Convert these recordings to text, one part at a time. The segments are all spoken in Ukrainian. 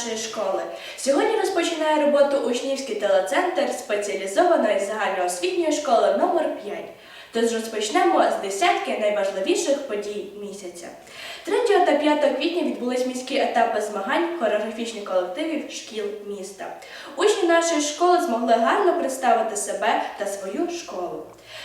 нашої школи. Сьогодні розпочинає роботу учнівський телецентр спеціалізованої загальноосвітньої школи номер 5 Тож розпочнемо з десятки найважливіших подій місяця. 3 та 5 квітня відбулись міські етапи змагань хореографічних колективів шкіл міста. Учні нашої школи змогли гарно представити себе та свою школу.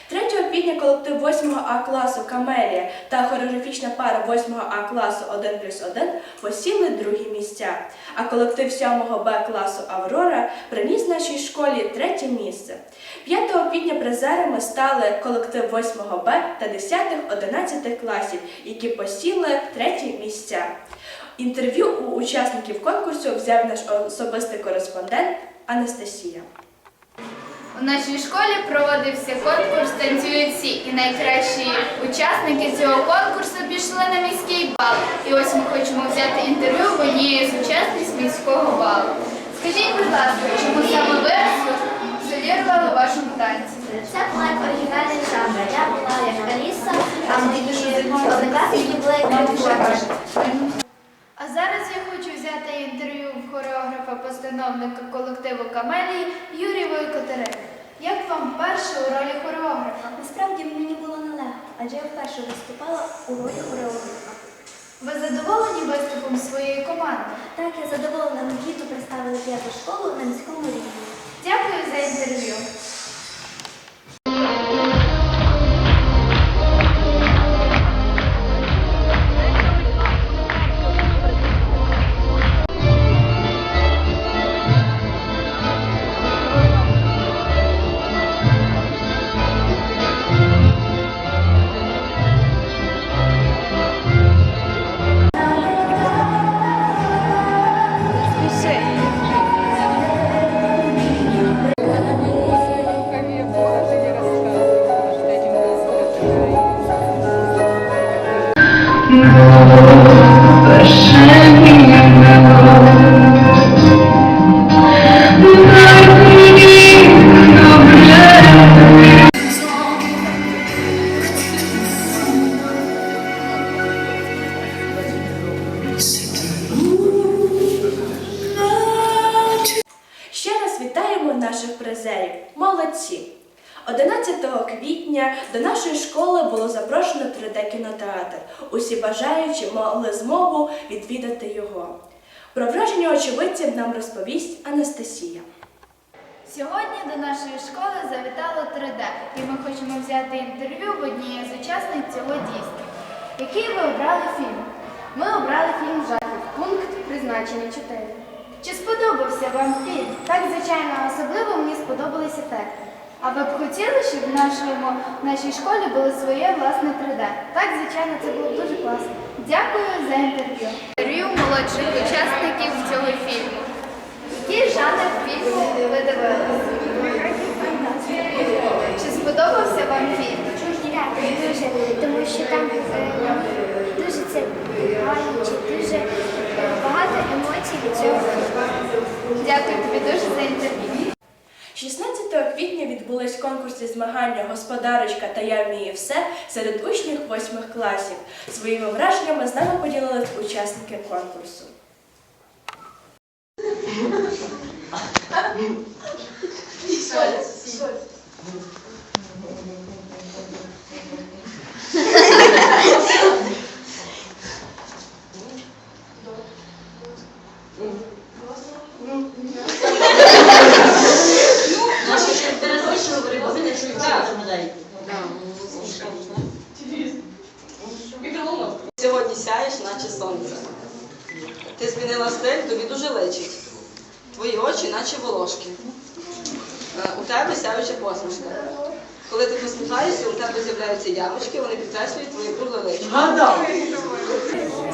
3 квітня колектив 8 А класу Камелія та хореографічна пара 8 А класу 1 плюс 1 посіли другі місця, а колектив 7 Б класу Аврора приніс нашій школі третє місце. 5 квітня призерами стали колектив 8 Б та 10-11 класів, які посіли треті місця. Інтерв'ю у учасників конкурсу взяв наш особистий кореспондент Анастасія. У нашій школі проводився конкурс «Танцюють всі» і найкращі учасники цього конкурсу пішли на міський бал. І ось ми хочемо взяти інтерв'ю в однієї з учасниць міського балу. Скажіть, будь ласка, чому саме ви солірували у вашому танці? Це була оригінальний жанр. Я була як Аліса, а мої однокласники були як А зараз я хочу взяти інтерв'ю в хореографа-постановника колективу Камелії Юрієвої Котерини. Як вам перше у ролі хореографа? Насправді мені було нелегко, адже я вперше виступала у ролі хореографа. Ви задоволені виступом своєї команди? Так, я задоволена, ми гідно представили п'яту школу на міському рівні. Дякую за інтерв'ю. Наших призерів. Молодці! 11 квітня до нашої школи було запрошено 3D-кінотеатр. Усі бажаючі мали змогу відвідати його. Про враження очевидців нам розповість Анастасія. Сьогодні до нашої школи завітало 3D, і ми хочемо взяти інтерв'ю в одній з учасниць цього дійства. Який ви обрали фільм? Ми обрали фільм жахів. Пункт призначення 4. Чи сподобався вам фільм? Так, звичайно, особливо мені сподобались ефекти. А ви б хотіли, щоб в нашому, в нашій школі було своє власне 3D? Так, звичайно, це було б дуже класно. Дякую за інтерв'ю. Інтерв'ю молодших учасників цього фільму. Який жанр фільму ви дивилися? Чи сподобався вам фільм? Дякую дуже, тому що там е, дуже це гаряче, дуже е, багато емоцій від цього. Дякую тобі дуже за інтерв'ю. 16 квітня конкурси змагання Господарочка та я вмію все серед учнів восьмих класів. Своїми враженнями з нами поділились учасники конкурсу. Сяєш, наче сонце. Ти змінила стиль, тобі дуже личить. Твої очі, наче волошки. Е, У тебе сяюча посмішка. Коли ти посміхаєшся, у тебе з'являються ямочки, вони підкреслюють твоє кругле личко.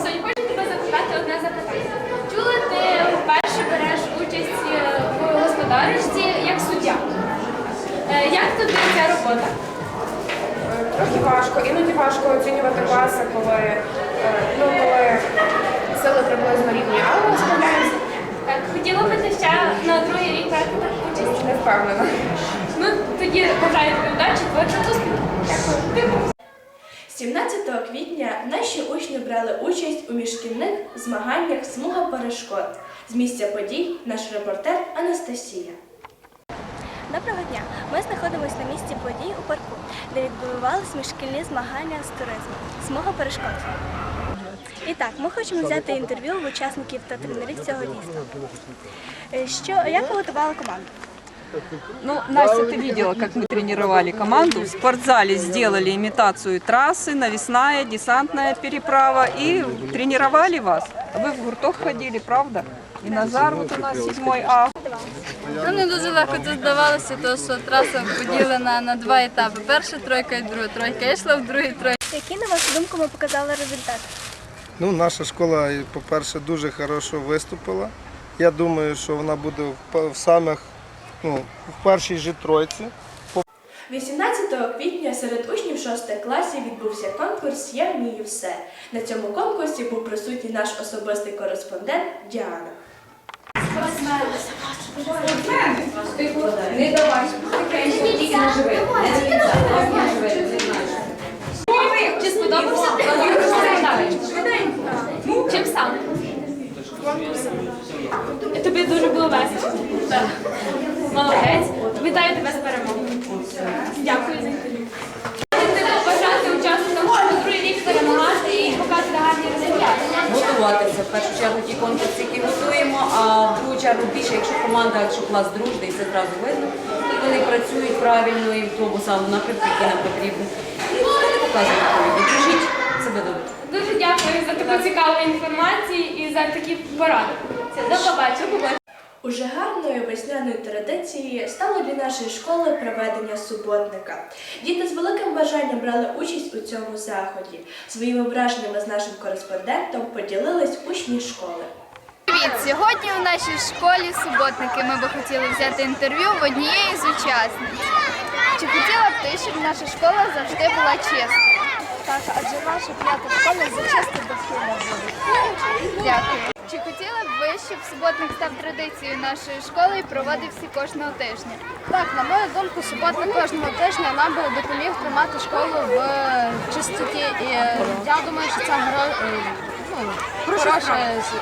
Сонь, хочу тебе запитати одне запитання. Чула, ти вперше береш участь е, в господарочці як суддя. Е, Як тобі ця робота? Трохи важко, іноді важко оцінювати класи, коли, ну, коли сили приблизно рівні, але справляюся. Так, хотіла би ти ще на другий рік брати таку участь? Не впевнена. Ну, тоді бажаю тобі удачі, творчого успіху. Дякую. 17 квітня наші учні брали участь у міжшкільних змаганнях Смуга перешкод. З місця подій наш репортер Анастасія. Доброго дня! Ми знаходимося на місці подій у парку, де відбувалися міжшкільні змагання з туризму. Смуга перешкод. І так, ми хочемо взяти інтерв'ю в учасників та тренерів цього дійства. Е, Що, як ви готували команду? Ну, Настя, ты видела, как мы тренировали команду. В спортзале сделали имитацию трассы, навесная, десантная переправа и тренировали вас. Вы в гурток ходили, правда? И Назар вот у нас седьмой А. Нам не дуже легко це здавалося, тому що траса поділена на два етапи. Перша тройка і друга тройка. Я йшла в другій тройці. Які, на вашу думку, ми показали результати? Ну, наша школа, по-перше, дуже хорошо виступила. Я думаю, що вона буде в, самих, ну, в першій же тройці. 18 квітня серед учнів 6 класів відбувся конкурс Я вмію все. На цьому конкурсі був присутній наш особистий кореспондент Діана. Чи Тобі дуже було весело? Так. Молодець. Вітаю тебе з перемогою. Дякую за інтерв'ю. Бажати учасникам, щоб другий рік перемагати і показати гарні результати. готуватися. В першу чергу ті конкурси, які готуємо, а в другу чергу більше, якщо команда, якщо клас дружний, це одразу видно. І вони працюють правильно і в тому самому напрямку, який нам потрібен. І вони показують відповіді. Дружіть, це добре. Дуже дякую за таку цікаву інформацію і за такі поради. Все, до побачення. Уже гарною весняною традицією стало для нашої школи проведення суботника. Діти з великим бажанням брали участь у цьому заході. Своїми враженнями з нашим кореспондентом поділились учні школи. Привіт! Сьогодні у нашій школі суботники ми би хотіли взяти інтерв'ю в однієї з учасниць. Чи хотіла б ти, щоб наша школа завжди була чесною? Так, адже наша п'ята школа за чисте довкілля буде. Дякую. Чи хотіли б ви, щоб суботник став традицією нашої школи і проводився кожного тижня? Так, на мою думку, суботник кожного тижня нам би допоміг тримати школу в чистоті. І е, я думаю, що це гро- е, ну, хороша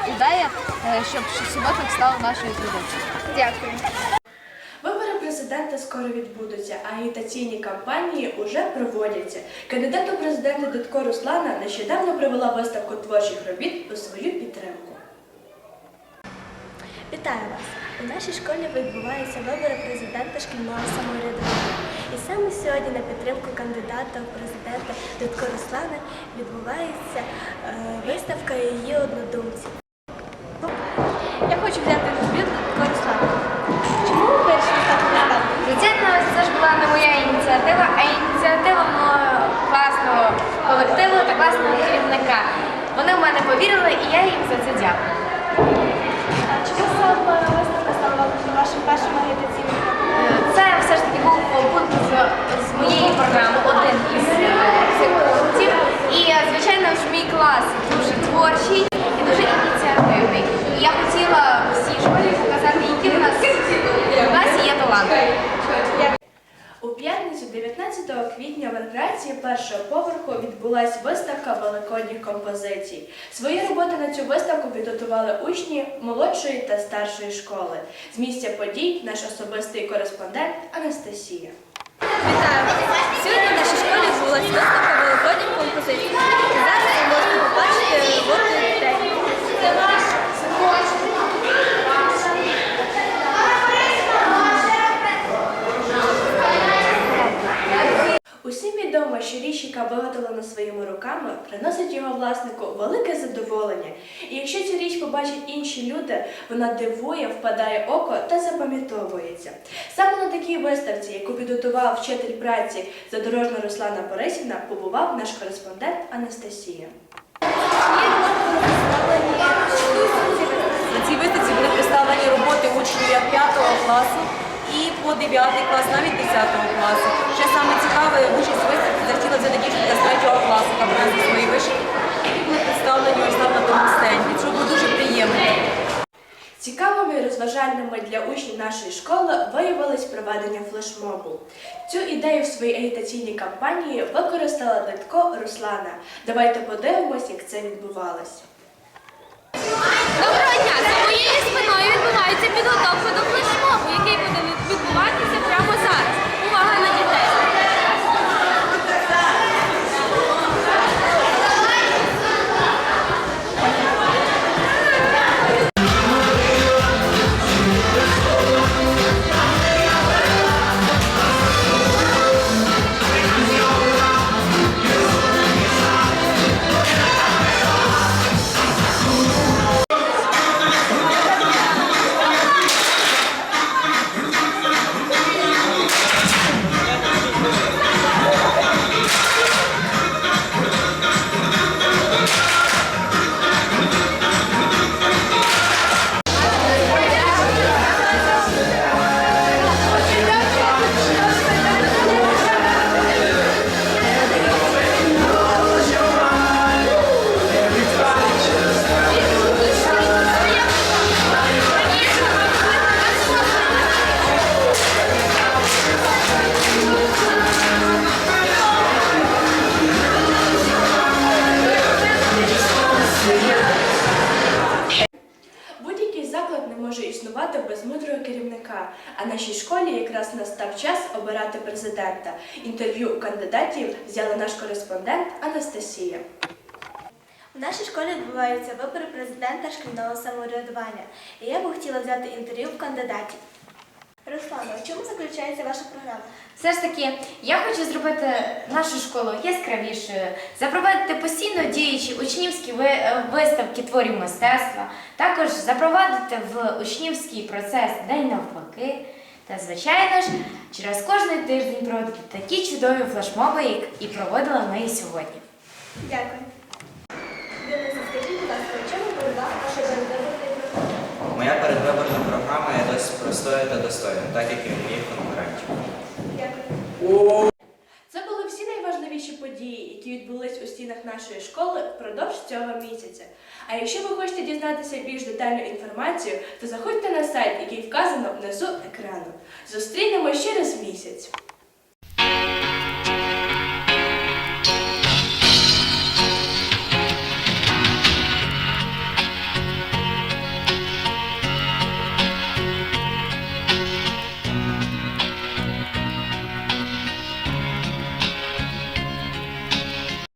ідея, е, щоб суботник став нашою традицією. Дякую. Президента скоро відбудуться, а агітаційні кампанії уже проводяться. Кандидат у президенти Дудко Руслана нещодавно провела виставку творчих робіт у свою підтримку. Вітаю вас! У нашій школі відбуваються вибори президента шкільного самоврядування. І саме сьогодні на підтримку кандидата в президенти Дудко Руслана відбувається е, виставка її однодумців. Повірили, і я їм за це дякую. Чому саме виставка стала вашим першим агітаційним? Це все ж таки був пункт з, з моєї програми, один із е, цих пунктів. І е, звичайно ж мій клас дуже творчий і дуже ініціативний. І я хотіла всій школі показати, які в нас в класі є таланти. У п'ятницю, 19 квітня, в рекреації першого поверху відбулася виставка великодніх композицій. Свої роботи на цю виставку підготували учні молодшої та старшої школи. З місця подій наш особистий кореспондент Анастасія. Вітаю! Сьогодні в нашій школі відбулася виставка великодніх композицій. Зараз ви можете побачити роботу дітей. Усім відомо, що річ, яка виготовлена руками, приносить його власнику велике задоволення. І якщо цю річ побачать інші люди, вона дивує, впадає око та запам'ятовується. Саме на такій виставці, яку підготував вчитель праці задорожна Руслана Борисівна, побував наш кореспондент Анастасія. На цій виставці були представлені роботи учнів як 5 класу по 9 клас, навіть 10 класу. Ще саме цікаве, участь в виставці захотіла взяти дівчинка з 3 класу, яка принесла свої вишивки. І були представлені ось на тому стенді, що було дуже приємно. Цікавими і розважальними для учнів нашої школи виявилось проведення флешмобу. Цю ідею в своїй агітаційній кампанії використала Дитко Руслана. Давайте подивимось, як це відбувалось. Дня! За моєю спиною відбувається підготовка до флешмобу, який буде відбуватися прямо настав час обирати президента. Інтерв'ю у кандидатів взяла наш кореспондент Анастасія. У нашій школі відбуваються вибори президента шкільного самоврядування. І я би хотіла взяти інтерв'ю в кандидатів. Руслана, у чому заключається ваша програма? Все ж таки, я хочу зробити нашу школу яскравішою, запровадити постійно діючі учнівські е, виставки творів мистецтва, також запровадити в учнівський процес День навпаки. Та, звичайно ж, через кожний тиждень проводити такі чудові флешмоби, як і проводила ми і сьогодні. Дякую. Денисе, скажіть, будь ласка, чому була ваша передвиборна програма? Моя передвиборна програма є досить простою та достойною, так як і у моїх конкурентів. Дякую. Найважливіші події, які відбулись у стінах нашої школи впродовж цього місяця. А якщо ви хочете дізнатися більш детальну інформацію, то заходьте на сайт, який вказано внизу екрану. Зустрінемось через місяць.